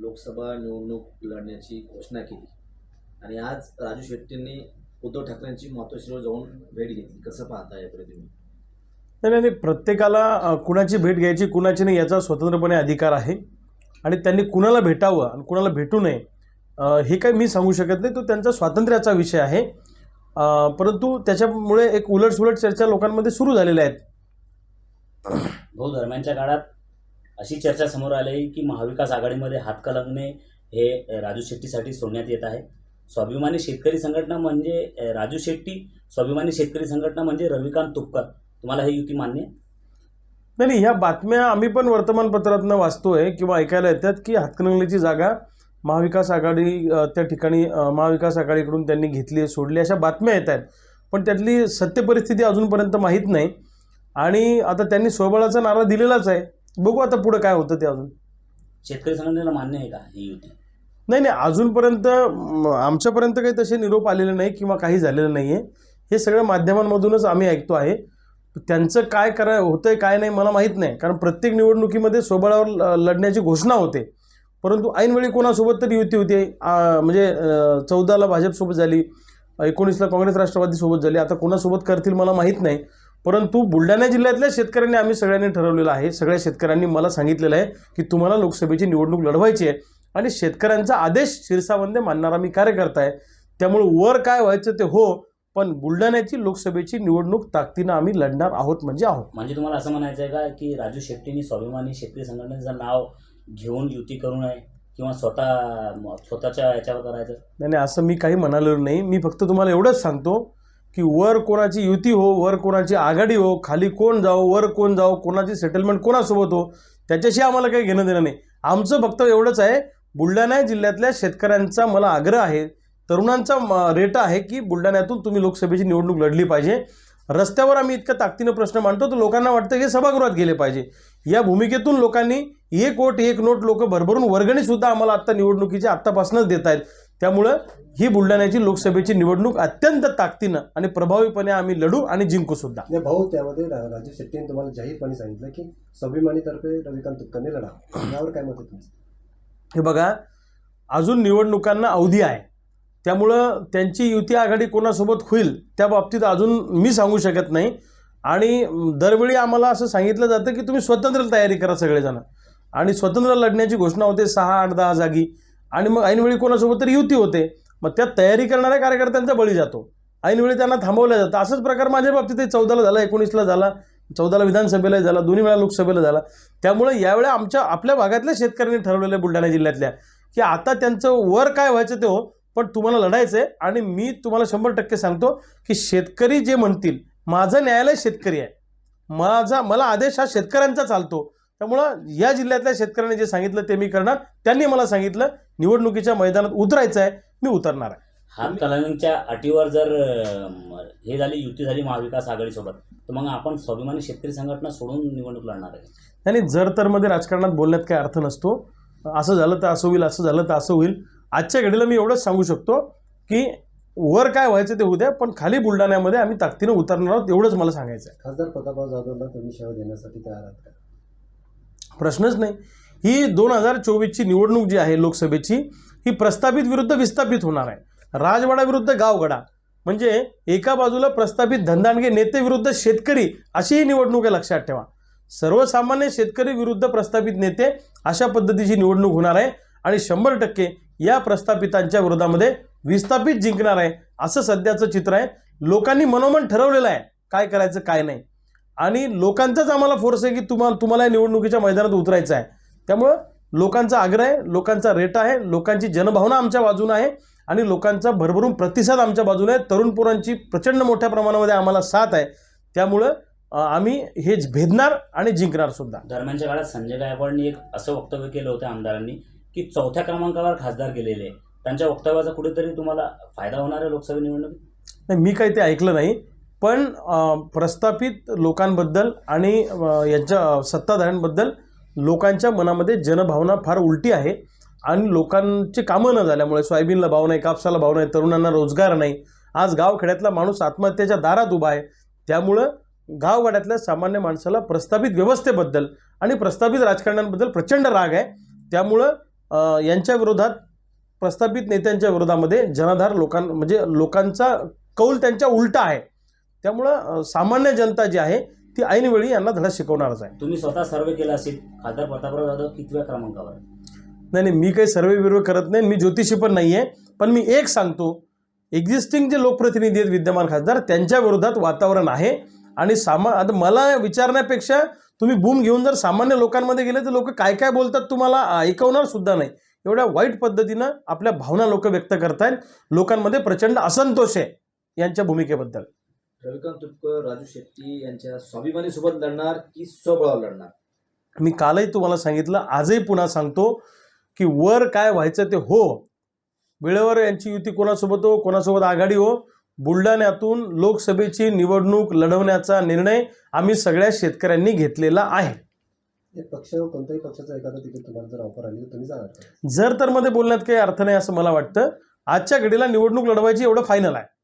लोकसभा निवडणूक लढण्याची घोषणा केली. आणि आज राजू शेट्टींनी उद्धव ठाकरेंची मातोश्रीवर जाऊन भेट घेतली. कसं पाहता याकडे तुम्ही? नाही नाही नाही, प्रत्येकाला कुणाची भेट घ्यायची कुणाची नाही याचा स्वतंत्रपणे अधिकार आहे. आणि त्यांनी कुणाला भेटावं आणि कुणाला भेटू नये हे काही मी सांगू शकत नाही. तो त्यांचा स्वातंत्र्याचा विषय आहे. परंतु त्याच्यामुळे एक उलटसुलट चर्चा लोकांमध्ये सुरू झालेल्या आहेत. भाऊ दरम्यानच्या काळात अशी चर्चा समोर आली आहे की महाविकास आघाडीमध्ये हातकलंगणे हे राजू शेट्टीसाठी सोडण्यात येत आहे. स्वाभिमानी शेतकरी संघटना म्हणजे राजू शेट्टी स्वाभिमानी शेतकरी संघटना म्हणजे रविकांत तुपकर. तुम्हाला हे युती मान्य नाही नाही ह्या बातम्या आम्ही पण वर्तमानपत्रातनं वाचतोय किंवा ऐकायला येतात की हातकणंगलेची जागा महाविकास आघाडी त्या ठिकाणी महाविकास आघाडीकडून त्यांनी घेतली सोडली अशा बातम्या येत आहेत. पण त्यातली सत्य परिस्थिती अजूनपर्यंत माहीत नाही. आणि आता त्यांनी स्वबळाचा नारा दिलेलाच आहे. बघू आता पुढं काय होतं ते अजून. शेतकरी संघटनेला मान्य आहे का ही युती? नाही नाही अजूनपर्यंत म, आमच्यापर्यंत काही तसे निरोप आलेले नाही किंवा काही झालेलं नाही आहे हे सगळं माध्यमांमधूनच आम्ही ऐकतो आहे. त्यांचं काय करा होतंय काय नाही मला माहीत नाही. कारण प्रत्येक निवडणुकीमध्ये स्वबळावर ल- लढण्याची घोषणा होते. परंतु ऐनवेळी कोणासोबत तरी युती होती. आ, म्हणजे चौदाला भाजपसोबत झाली एकोणीसला काँग्रेस राष्ट्रवादीसोबत झाली. आता कोणासोबत करतील मला माहीत नाही. परंतु बुलढाणा जिल्ह्यातल्या शेतकऱ्यांनी आम्ही सगळ्यांनी ठरवलेलं आहे सगळ्या शेतकऱ्यांनी मला सांगितलेलं आहे की तुम्हाला लोकसभेची निवडणूक लढवायची आहे आणि शेतकऱ्यांचा आदेश शिरसावंदे मानणारा मी कार्यकर्ता आहे. त्यामुळे वर काय व्हायचं ते हो पण बुलढाण्याची लोकसभेची निवडणूक ताकदीनं आम्ही लढणार आहोत म्हणजे आहोत. म्हणजे तुम्हाला असं म्हणायचं आहे का की राजू शेट्टींनी स्वाभिमानी शेतकरी संघटनेचं नाव घेऊन युती करू नये किंवा स्वतः स्वतःच्या याच्यावर करायचं? नाही नाही असं मी काही म्हणालेलो नाही. मी फक्त तुम्हाला एवढंच सांगतो की वर कोणाची युती हो वर कोणाची आघाडी हो खाली कोण जाओ वर कोण जाओ कोणाची सेटलमेंट कोणासोबत हो त्याच्याशी आम्हाला काही घेणं देणं नाही. आमचं फक्त एवढंच आहे बुलढाणा जिल्ह्यातल्या शेतकऱ्यांचा मला आग्रह आहे तरुणांचा म- रेटा आहे की बुलढाण्यातून तुम्ही लोकसभेची निवडणूक लढली पाहिजे. रस्त्यावर आम्ही इतकं ताकदीनं प्रश्न मांडतो तर लोकांना वाटतं हे सभागृहात गेले पाहिजे. या भूमिकेतून लोकांनी एक वोट एक नोट लोक भरभरून वर्गणीसुद्धा आम्हाला आत्ता निवडणुकीच्या आत्तापासूनच देत आहेत त्यामुळं ही बुलढाण्याची लोकसभेची निवडणूक अत्यंत ताकदीनं आणि प्रभावीपणे आम्ही लढू आणि जिंकू सुद्धा. नाही भाऊ त्यामध्ये रा- राजू शेट्टीने तुम्हाला जाहीरपणे सांगितलं की स्वाभिमानीतर्फे रविकांत तुपकरने लढा. यावर काय मत आहे तुमचं? हे बघा अजून निवडणुकांना अवधी आहे. त्यामुळं त्यांची युती आघाडी कोणासोबत होईल त्या बाबतीत अजून मी सांगू शकत नाही. आणि दरवेळी आम्हाला असं सांगितलं जातं की तुम्ही स्वतंत्र तयारी करा सगळेजण. आणि स्वतंत्र लढण्याची घोषणा होते सहा आठ दहा जागी. आणि मग ऐनवेळी कोणासोबत तरी युती होते. मग त्यात तयारी करणाऱ्या कार्यकर्त्यांचा बळी जातो. ऐनवेळी त्यांना थांबवलं जातं. असंच प्रकार माझ्या बाबतीत चौदाला झाला एकोणीसला झाला चौदाला विधानसभेला झाला दोन्ही वेळा लोकसभेला झाला. त्यामुळे यावेळी आमच्या आपल्या भागातल्या शेतकऱ्यांनी ठरवलेलं आहे बुलढाणा जिल्ह्यातल्या की आता त्यांचं वर काय व्हायचं ते हो पण तुम्हाला लढायचं आहे आणि मी तुम्हाला शंभर टक्के सांगतो की शेतकरी जे म्हणतील माझं न्यायालय शेतकरी आहे. माझा मला आदेश हा शेतकऱ्यांचा चालतो. त्यामुळं या जिल्ह्यातल्या शेतकऱ्यांनी जे सांगितलं ते मी करणार. त्यांनी मला सांगितलं निवडणुकीच्या मैदानात उतरायचं आहे मी उतरणार आहे. हात कलांच्या अटीवर जर अं, हे झाली युती झाली महाविकास आघाडीसोबत तर मग आपण स्वाभिमानी शेतकरी संघटना सोडून निवडणूक लढणार आहे. आणि जर तरमध्ये राजकारणात बोलण्यात काही अर्थ नसतो असं झालं तर असं होईल असं झालं तर असं होईल. आजच्या घडीला मी एवढंच सांगू शकतो की वर काय व्हायचं ते उद्या पण खाली बुलढाण्यामध्ये आम्ही ताकदीनं उतरणार आहोत एवढंच मला सांगायचं आहे. खासदार प्रतापराव जाधवला तुम्ही शह देण्यासाठी तयार आहात का? प्रश्नच नाही. ही दोन हजार चोवीसची निवडणूक जी आहे लोकसभेची ही प्रस्थापित विरुद्ध विस्थापित होणार आहे. राजवाडा विरुद्ध गावगडा. म्हणजे एका बाजूला प्रस्थापित धंदाणगे नेते विरुद्ध शेतकरी अशी ही निवडणूक आहे लक्षात ठेवा. सर्वसामान्य शेतकरी विरुद्ध प्रस्थापित नेते अशा पद्धतीची निवडणूक होणार आहे आणि शंभर टक्के या प्रस्थापितांच्या विरोधामध्ये विस्थापित जिंकणार आहे असं सध्याचं चित्र आहे. लोकांनी मनोमन ठरवलेलं आहे. काय करायचं काय नाही. आणि लोकांचाच आम्हाला फोर्स आहे की तुम्हाला तुम्हाला या निवडणुकीच्या मैदानात उतरायचं आहे. त्यामुळं लोकांचा आग्रह आहे लोकांचा रेट आहे लोकांची जनभावना आमच्या बाजूने आहे आणि लोकांचा भरभरून प्रतिसाद आमच्या बाजूने आहे. तरुण पोरांची प्रचंड मोठ्या प्रमाणामध्ये आम्हाला साथ आहे. त्यामुळं आम्ही हे भेदणार आणि जिंकणार सुद्धा. दरम्यानच्या काळात संजय गायकवाडनी एक असं वक्तव्य केलं होतं आमदारांनी की चौथ्या क्रमांकावर खासदार गेलेले. त्यांच्या वक्तव्याचा कुठेतरी तुम्हाला फायदा होणार आहे लोकसभा निवडणुकीत? नाही मी काही ते ऐकलं नाही पण प्रस्थापित लोकांबद्दल आणि यांच्या सत्ताधाऱ्यांबद्दल लोकांच्या मनामध्ये जनभावना फार उलटी आहे आणि लोकांची कामं न झाल्यामुळे सोयाबीनला भाव नाही कापसाला भाव नाही तरुणांना रोजगार नाही. आज गावखेड्यातला माणूस आत्महत्येच्या दारात उभा आहे. त्यामुळं गावगाड्यातल्या सामान्य माणसाला प्रस्थापित व्यवस्थेबद्दल आणि प्रस्थापित राजकारण्यांबद्दल प्रचंड राग आहे. त्यामुळं यांच्या विरोधात प्रस्थापित नेत्यांच्या विरोधामध्ये जनाधार लोकां म्हणजे लोकांचा कौल त्यांच्या उलटा आहे. त्यामुळं सामान्य जनता जी आहे ती ऐनवेळी यांना धडा शिकवणारच आहे. तुम्ही स्वतः सर्वे केला असेल खासदार प्रतापराव जाधव कितव्या क्रमांकावर? नाही नाही मी काही सर्वे बिर्वे करत नाही मी ज्योतिषी पण नाही आहे पण मी एक सांगतो एक्झिस्टिंग जे लोकप्रतिनिधी आहेत विद्यमान खासदार त्यांच्या विरोधात वातावरण आहे आणि सामा आता मला विचारण्यापेक्षा तुम्ही बूम घेऊन जर सामान्य लोकांमध्ये गेले तर लोक काय काय बोलतात तुम्हाला ऐकवणार सुद्धा नाही. एवढ्या वाईट पद्धतीनं आपल्या भावना लोक व्यक्त करतायत लोकांमध्ये प्रचंड असंतोष आहे यांच्या भूमिकेबद्दल. रविकांत तुपकर राजू शेट्टी यांच्या स्वाभिमानी सोबत लढणार की स्वबळावर लढणार. मी कालही तुम्हाला सांगितलं आजही पुन्हा सांगतो की वर काय व्हायचं ते हो. वेळेवर यांची युती कोणासोबत हो कोणासोबत आघाडी हो बुलढाण्यातून लोकसभेची निवडणूक लढवण्याचा निर्णय आम्ही सगळ्या शेतकऱ्यांनी घेतलेला आहे. पक्ष कोणत्याही पक्षाचं एखादं तिकीट तुम्हाला जर ऑफर आली तर तुम्ही जाणार? जर तर मध्ये बोलण्यात काही अर्थ नाही असं मला वाटतं. आजच्या घडीला निवडणूक लढवायची एवढं फायनल आहे.